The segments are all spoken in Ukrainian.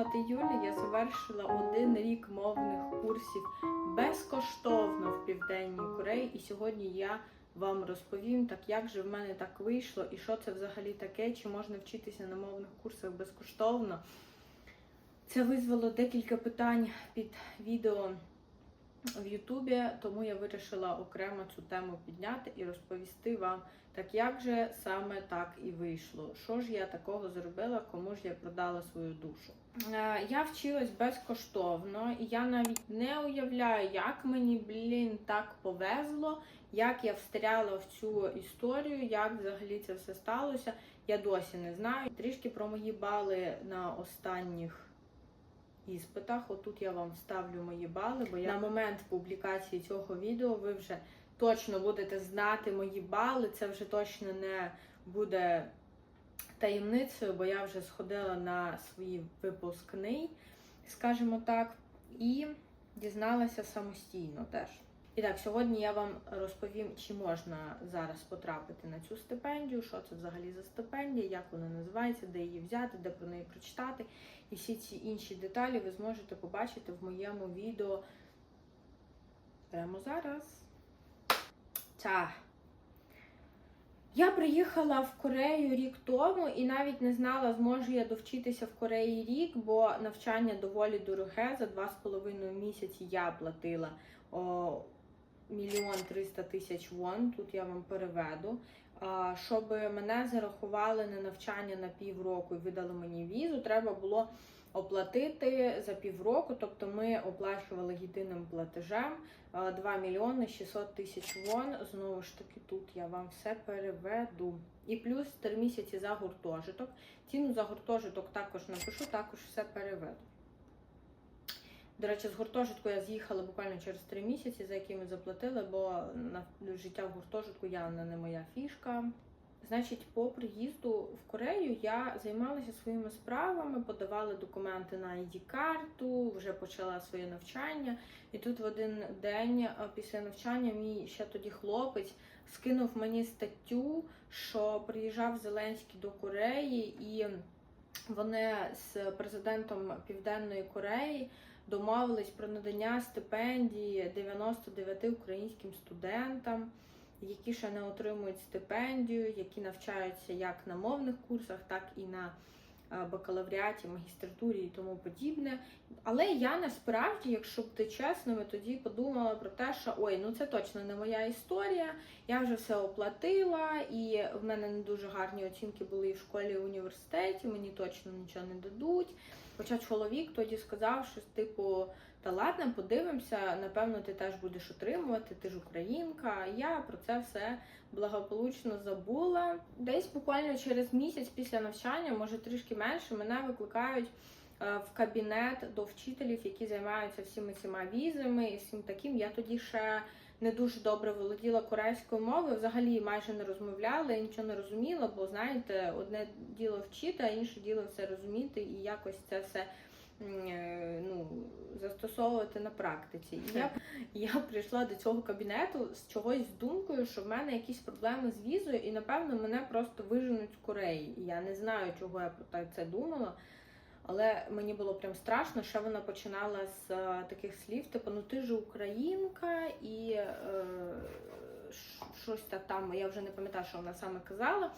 звати Юлія Я завершила один рік мовних курсів безкоштовно в Південній Кореї. І сьогодні я вам розповім, так як же в мене так вийшло, і що це взагалі таке, чи можна вчитися на мовних курсах безкоштовно. Це визвало декілька питань під відео в Ютубі, тому я вирішила окремо цю тему підняти і розповісти вам, так як же саме так і вийшло. Що ж я такого зробила, кому ж я продала свою душу. Е, Я вчилась безкоштовно, і я навіть не уявляю, як мені, блін, так повезло, як я встряла в цю історію, як взагалі це все сталося. Я досі не знаю. Трішки про мої бали на останніх іспитах. Отут я вам вставлю мої бали, бо я на момент публікації цього відео ви вже точно будете знати мої бали. Це вже точно не буде таємницею, бо я вже сходила на свій випускний, скажімо так, і дізналася самостійно теж. І так, сьогодні я вам розповім, чи можна зараз потрапити на цю стипендію, що це взагалі за стипендія, як вона називається, де її взяти, де про неї прочитати. І всі ці інші деталі ви зможете побачити в моєму відео прямо зараз. Так. Я приїхала в Корею рік тому і навіть не знала, зможу я довчитися в Кореї рік, бо навчання доволі дороге. За два з половиною місяці я платила мільйон триста тисяч вон. Тут я вам переведу. Щоб мене зарахували на навчання на півроку і видали мені візу, треба було оплатити за півроку. Тобто ми оплачували єдиним платежем 2 мільйони 600 тисяч вон. Знову ж таки, тут я вам все переведу. І плюс 3 місяці за гуртожиток. Ціну за гуртожиток також напишу, також все переведу. До речі, з гуртожитку я з'їхала буквально через 3 місяці, за які ми заплатили, бо на життя в гуртожитку явно не моя фішка. Значить, по приїзду в Корею я займалася своїми справами, подавала документи на ID-карту, вже почала своє навчання. І тут в один день після навчання мій ще тоді хлопець скинув мені статтю, що приїжджав Зеленський до Кореї, і вони з президентом Південної Кореї домовились про надання стипендії 99 українським студентам які ще не отримують стипендію, які навчаються як на мовних курсах, так і на бакалавріаті, магістратурі і тому подібне. Але я насправді, якщо бути чесними, тоді подумала про те, що ой, ну це точно не моя історія. Я вже все оплатила, і в мене не дуже гарні оцінки були і в школі і в університеті, мені точно нічого не дадуть. Хоча чоловік тоді сказав, що типу. Та ладно, подивимося, напевно, ти теж будеш отримувати, ти ж українка. Я про це все благополучно забула. Десь буквально через місяць після навчання, може трішки менше, мене викликають е, в кабінет до вчителів, які займаються всіми цими візами і всім таким. Я тоді ще не дуже добре володіла корейською мовою, взагалі майже не розмовляла, нічого не розуміла, бо знаєте, одне діло вчити, а інше діло все розуміти і якось це все. Е, ну, застосовувати на практиці. І я я прийшла до цього кабінету з чогось з думкою, що в мене якісь проблеми з візою, і напевно мене просто виженуть з Кореї. Я не знаю, чого я про це думала. Але мені було прям страшно, що вона починала з таких слів, типу, ну ти ж українка, і е, щось там, я вже не пам'ятаю, що вона саме казала.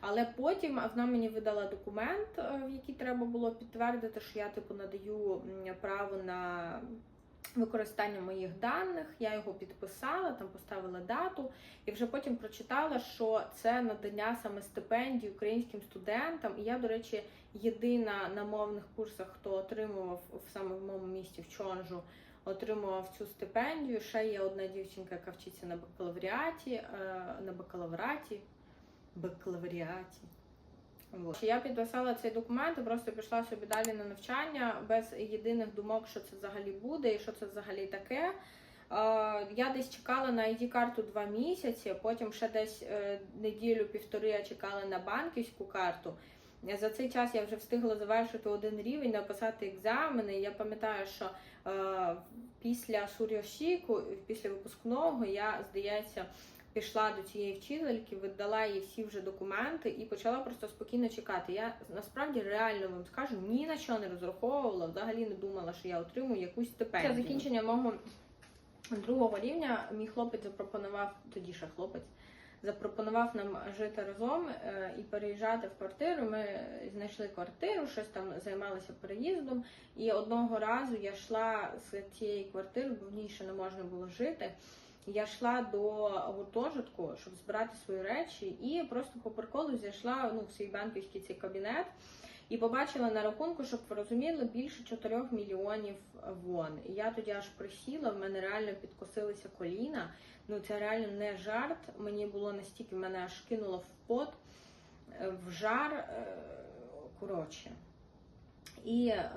Але потім вона мені видала документ, е, в який треба було підтвердити, що я типу надаю право на використання моїх даних. Я його підписала, там поставила дату, і вже потім прочитала, що це надання саме стипендій українським студентам. І я, до речі, єдина на мовних курсах, хто отримував саме в моєму місті в Чонжу. Отримував цю стипендію. Ще є одна дівчинка, яка вчиться на бакалавріаті, е, на бакалавраті бакалавріаті. Вот. Я підписала цей документ і просто пішла собі далі на навчання без єдиних думок, що це взагалі буде і що це взагалі таке. Я десь чекала на ID-карту два місяці, потім ще десь е, неділю-півтори я чекала на банківську карту. За цей час я вже встигла завершити один рівень, написати екзамени. Я пам'ятаю, що е, після Сур'яшіку, після випускного, я, здається, пішла до цієї вчительки, віддала їй всі вже документи і почала просто спокійно чекати. Я насправді реально вам скажу, ні на що не розраховувала, взагалі не думала, що я отримую якусь стипендію. Після закінчення мого другого рівня мій хлопець запропонував, тоді ще хлопець, запропонував нам жити разом е, і переїжджати в квартиру. Ми знайшли квартиру, щось там займалися переїздом. І одного разу я йшла з цієї квартири, бо в ній ще не можна було жити. Я йшла до гуртожитку, щоб збирати свої речі, і просто по приколу зайшла ну, в свій банківський цей кабінет і побачила на рахунку, щоб ви розуміли, більше 4 мільйонів вон. І я тоді аж присіла, в мене реально підкосилися коліна. Ну це реально не жарт. Мені було настільки, мене аж кинуло в пот, е, в жар. е, Коротше. І е,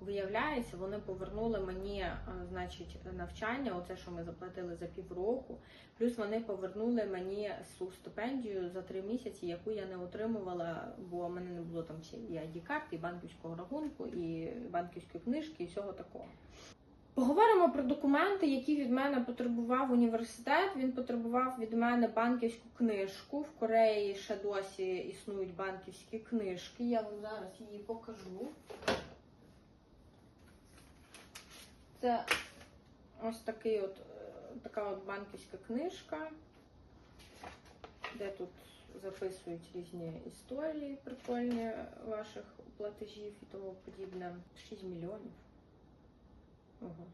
виявляється, вони повернули мені, е, значить, навчання, оце, що ми заплатили за півроку. Плюс вони повернули мені су стипендію за три місяці, яку я не отримувала, бо в мене не було там і id карти і банківського рахунку, і банківської книжки, і всього такого. Поговоримо про документи, які від мене потребував університет. Він потребував від мене банківську книжку. В Кореї ще досі існують банківські книжки. Я вам зараз її покажу. Це ось такий от, е, така от банківська книжка, де тут записують різні історії прикольні ваших платежів і тому подібне. 6 мільйонів. Ого.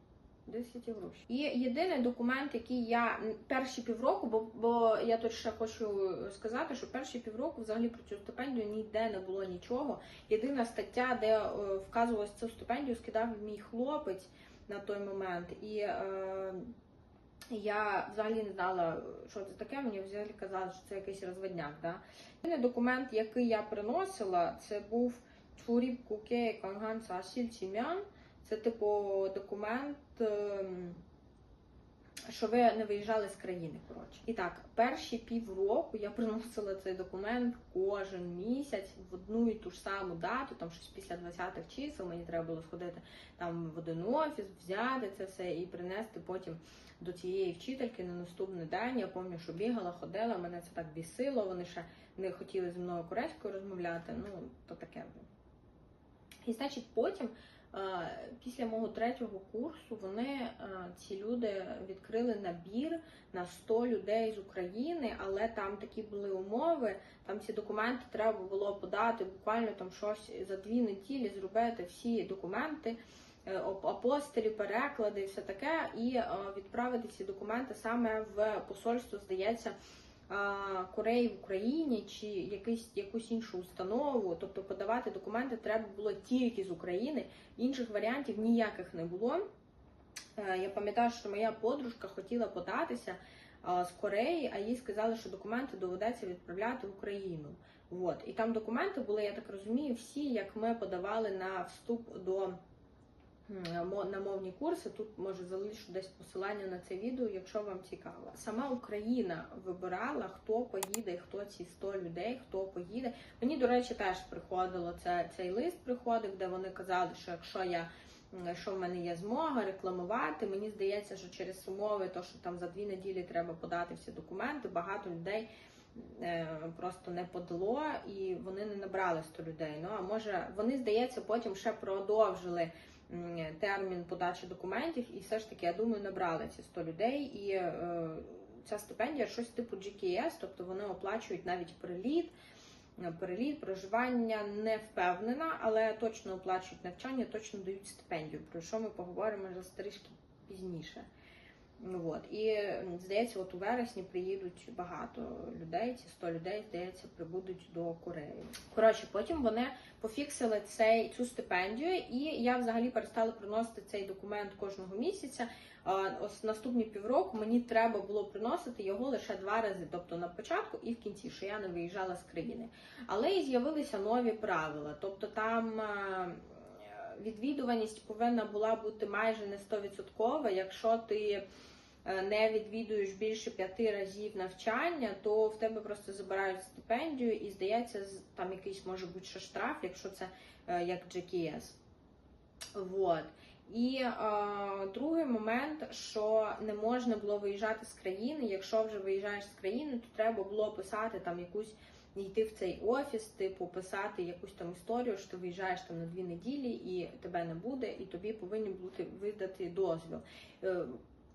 10 грошей. І єдиний документ, який я перші півроку, бо, бо я тут ще хочу сказати, що перші півроку взагалі про цю стипендію ніде не було нічого. Єдина стаття, де е, вказувалось цю стипендію, скидав мій хлопець на той момент. І е, я взагалі не знала, що це таке. Мені взагалі казали, що це якийсь розводняк. Да? Єдиний документ, який я приносила, це був Чуріб Куке Канган Сасіль Чімян. Це типу документ, ем, що ви не виїжджали з країни. Коротше. І так, перші півроку я приносила цей документ кожен місяць в одну і ту ж саму дату, там щось після 20-х чисел. Мені треба було сходити там в один офіс, взяти це все і принести потім до цієї вчительки на наступний день. Я пам'ятаю, що бігала, ходила, мене це так бісило. Вони ще не хотіли зі мною корейською розмовляти. Ну, то таке. І значить, потім. Е, Після мого третього курсу вони е, ці люди відкрили набір на 100 людей з України, але там такі були умови. Там ці документи треба було подати буквально там щось за дві неділі, зробити всі документи, е, ап- апостилі, переклади, і все таке, і відправити ці документи саме в посольство, здається. Кореї в Україні чи якийсь якусь іншу установу, тобто подавати документи треба було тільки з України, інших варіантів ніяких не було. Е, Я пам'ятаю, що моя подружка хотіла податися з Кореї, а їй сказали, що документи доведеться відправляти в Україну. От. І там документи були, я так розумію, всі, як ми подавали на вступ до на мовні курси. Тут може залишу десь посилання на це відео, якщо вам цікаво. Сама Україна вибирала, хто поїде, хто ці 100 людей, хто поїде. Мені, до речі, теж приходило це, цей лист приходив, де вони казали, що якщо я що в мене є змога рекламувати. Мені здається, що через умови, то що там за дві неділі треба подати всі документи, багато людей е, просто не подало і вони не набрали 100 людей. Ну а може вони здається потім ще продовжили термін подачі документів, і все ж таки, я думаю, набрали ці 100 людей. І е, ця стипендія щось типу GKS, тобто вони оплачують навіть приліт. е, Переліт, проживання не впевнена, але точно оплачують навчання, точно дають стипендію, про що ми поговоримо вже трішки пізніше. Ну, От. І здається, от у вересні приїдуть багато людей, ці 100 людей, здається, прибудуть до Кореї. Коротше, потім вони пофіксили цей, цю стипендію, і я взагалі перестала приносити цей документ кожного місяця. Ось наступні півроку мені треба було приносити його лише два рази, тобто на початку і в кінці, що я не виїжджала з країни. Але і з'явилися нові правила. Тобто там а, відвідуваність повинна була бути майже не 100%. Якщо ти е, не відвідуєш більше п'яти разів навчання, то в тебе просто забирають стипендію і здається, там якийсь може бути ще штраф, якщо це е, як GKS. Вот. І е, другий момент, що не можна було виїжджати з країни. Якщо вже виїжджаєш з країни, то треба було писати там якусь йти в цей офіс, типу писати якусь там історію, що ти виїжджаєш там на дві неділі і тебе не буде, і тобі повинні бути видати дозвіл. Е,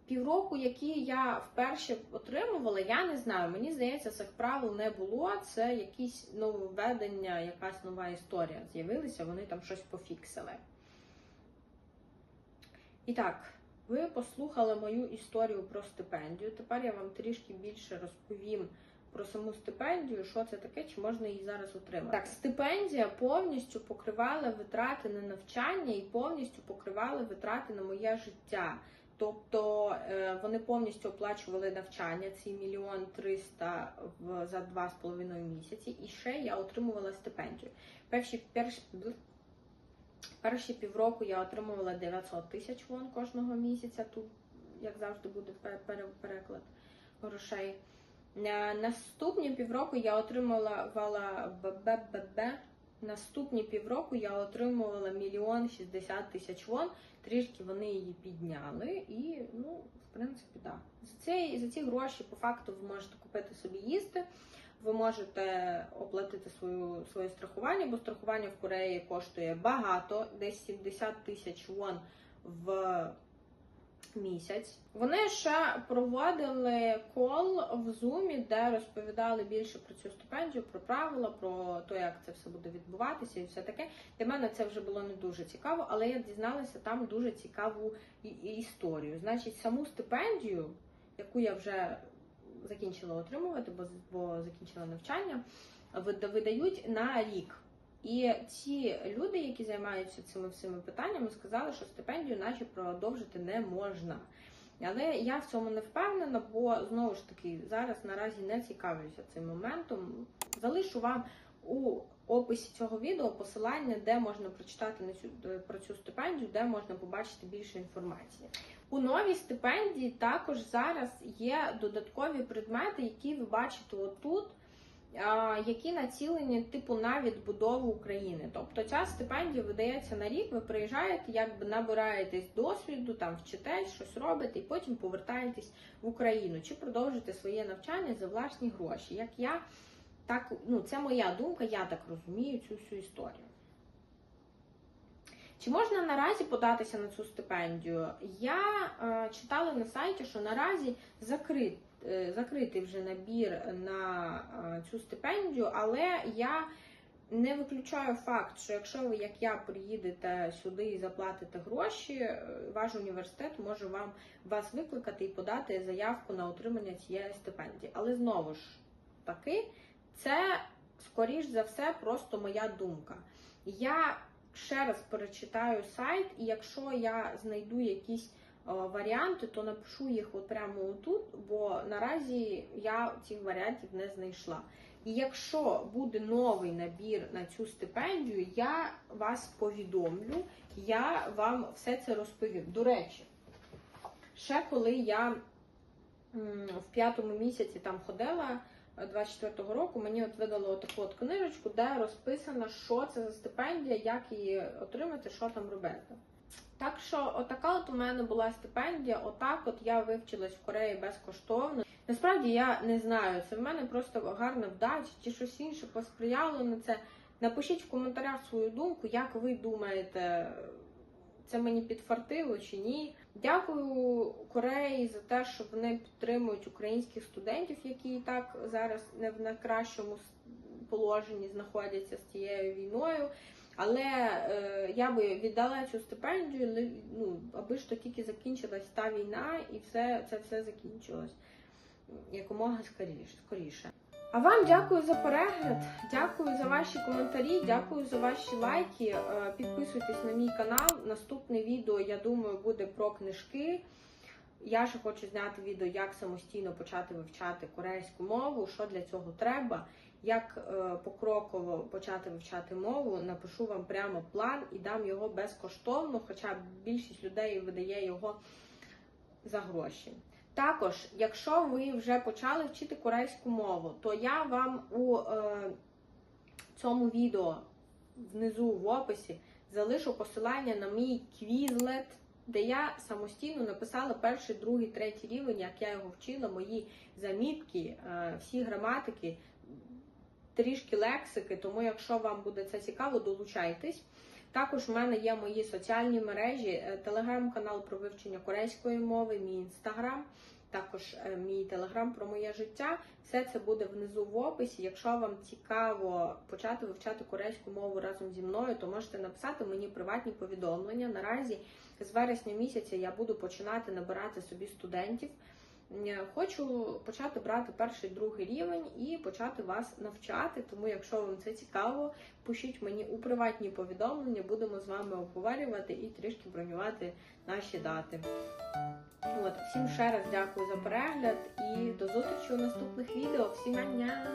Півроку, які я вперше отримувала, я не знаю. Мені здається, цих правил не було. Це якісь нововведення, якась нова історія з'явилися, вони там щось пофіксили. І так, ви послухали мою історію про стипендію. Тепер я вам трішки більше розповім про саму стипендію, що це таке, чи можна її зараз отримати. Так, стипендія повністю покривала витрати на навчання і повністю покривали витрати на моє життя. Тобто е, вони повністю оплачували навчання, ці мільйон триста за два з половиною місяці, і ще я отримувала стипендію. Перші перші, перші півроку я отримувала 900 тисяч вон кожного місяця. Тут, як завжди, буде переклад грошей. На наступні півроку я отримувала БББ. Наступні півроку я отримувала мільйон шістдесят тисяч вон. Трішки вони її підняли, і ну, в принципі, так. Да. За ці, за ці гроші, по факту, ви можете купити собі їсти. Ви можете оплатити свою своє страхування, бо страхування в Кореї коштує багато, десь 70 тисяч вон в місяць. Вони ще проводили кол в зумі, де розповідали більше про цю стипендію, про правила, про те, як це все буде відбуватися, і все таке. Для мене це вже було не дуже цікаво, але я дізналася там дуже цікаву історію. Значить, саму стипендію, яку я вже закінчила отримувати, бо, закінчила навчання, вид- видають на рік. І ці люди, які займаються цими всіми питаннями, сказали, що стипендію наче продовжити не можна. Але я в цьому не впевнена, бо знову ж таки зараз наразі не цікавлюся цим моментом. Залишу вам у описі цього відео посилання, де можна прочитати на цю про цю стипендію, де можна побачити більше інформації. У новій стипендії також зараз є додаткові предмети, які ви бачите отут які націлені типу на відбудову України. Тобто ця стипендія видається на рік, ви приїжджаєте, якби набираєтесь досвіду, там вчитесь, щось робите, і потім повертаєтесь в Україну чи продовжите своє навчання за власні гроші. Як я так, ну це моя думка, я так розумію цю всю історію. Чи можна наразі податися на цю стипендію? Я е, читала на сайті, що наразі закрит, закритий вже набір на е, цю стипендію, але я не виключаю факт, що якщо ви, як я, приїдете сюди і заплатите гроші, е, ваш університет може вам вас викликати і подати заявку на отримання цієї стипендії. Але знову ж таки, це скоріш за все просто моя думка. Я ще раз перечитаю сайт, і якщо я знайду якісь варіанти, то напишу їх от прямо отут, бо наразі я цих варіантів не знайшла. І якщо буде новий набір на цю стипендію, я вас повідомлю, я вам все це розповім. До речі, ще коли я в п'ятому місяці там ходила. 24-го року мені от видали отаку от книжечку, де розписано, що це за стипендія, як її отримати, що там робити. Так що, отака от у мене була стипендія, отак от я вивчилась в Кореї безкоштовно. Насправді я не знаю, це в мене просто гарна вдача чи щось інше посприяло на це. Напишіть в коментарях свою думку, як ви думаєте, це мені підфартило чи ні. Дякую Кореї за те, що вони підтримують українських студентів, які і так зараз не в найкращому положенні знаходяться з цією війною. Але е, я би віддала цю стипендію, ну, аби ж то тільки закінчилась та війна, і все це все закінчилось якомога скоріше. А вам дякую за перегляд, дякую за ваші коментарі, дякую за ваші лайки. Е, Підписуйтесь на мій канал. Наступне відео, я думаю, буде про книжки. Я ще хочу зняти відео, як самостійно почати вивчати корейську мову, що для цього треба, як е, покроково почати вивчати мову. Напишу вам прямо план і дам його безкоштовно, хоча більшість людей видає його за гроші. Також, якщо ви вже почали вчити корейську мову, то я вам у е, цьому відео внизу в описі залишу посилання на мій Quizlet де я самостійно написала перший, другий, третій рівень, як я його вчила, мої замітки, е, всі граматики, трішки лексики. Тому, якщо вам буде це цікаво, долучайтесь. Також в мене є мої соціальні мережі, е, телеграм-канал про вивчення корейської мови, мій інстаграм, також е, мій телеграм про моє життя. Все це буде внизу в описі. Якщо вам цікаво почати вивчати корейську мову разом зі мною, то можете написати мені приватні повідомлення. Наразі з вересня місяця я буду починати набирати собі студентів. Е, Хочу почати брати перший другий рівень і почати вас навчати. Тому, якщо вам це цікаво, пишіть мені у приватні повідомлення, будемо з вами обговорювати і трішки бронювати наші дати. От, всім ще раз дякую за перегляд і до зустрічі у наступних відео. Всім ання!